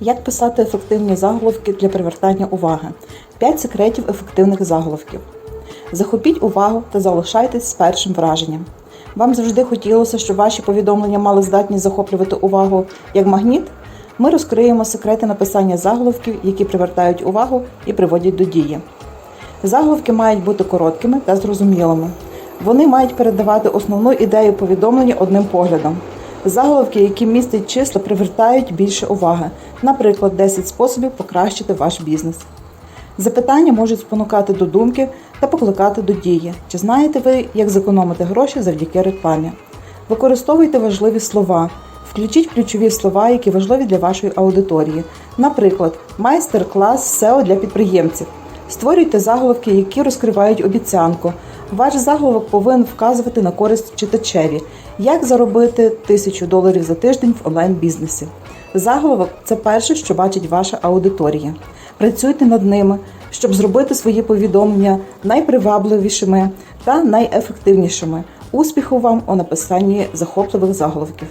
Як писати ефективні заголовки для привертання уваги? 5 секретів ефективних заголовків. Захопіть увагу та залишайтесь з першим враженням. Вам завжди хотілося, щоб ваші повідомлення мали здатність захоплювати увагу як магніт? Ми розкриємо секрети написання заголовків, які привертають увагу і приводять до дії. Заголовки мають бути короткими та зрозумілими. Вони мають передавати основну ідею повідомлення одним поглядом. Заголовки, які містять числа, привертають більше уваги. Наприклад, 10 способів покращити ваш бізнес. Запитання можуть спонукати до думки та покликати до дії. Чи знаєте ви, як зекономити гроші завдяки рекламі? Використовуйте важливі слова. Включіть ключові слова, які важливі для вашої аудиторії. Наприклад, майстер-клас SEO для підприємців. Створюйте заголовки, які розкривають обіцянку. Ваш заголовок повинен вказувати на користь читачеві, як заробити тисячу доларів за тиждень в онлайн-бізнесі. Заголовок це перше, що бачить ваша аудиторія. Працюйте над ними, щоб зробити свої повідомлення найпривабливішими та найефективнішими. Успіху вам у написанні захопливих заголовків.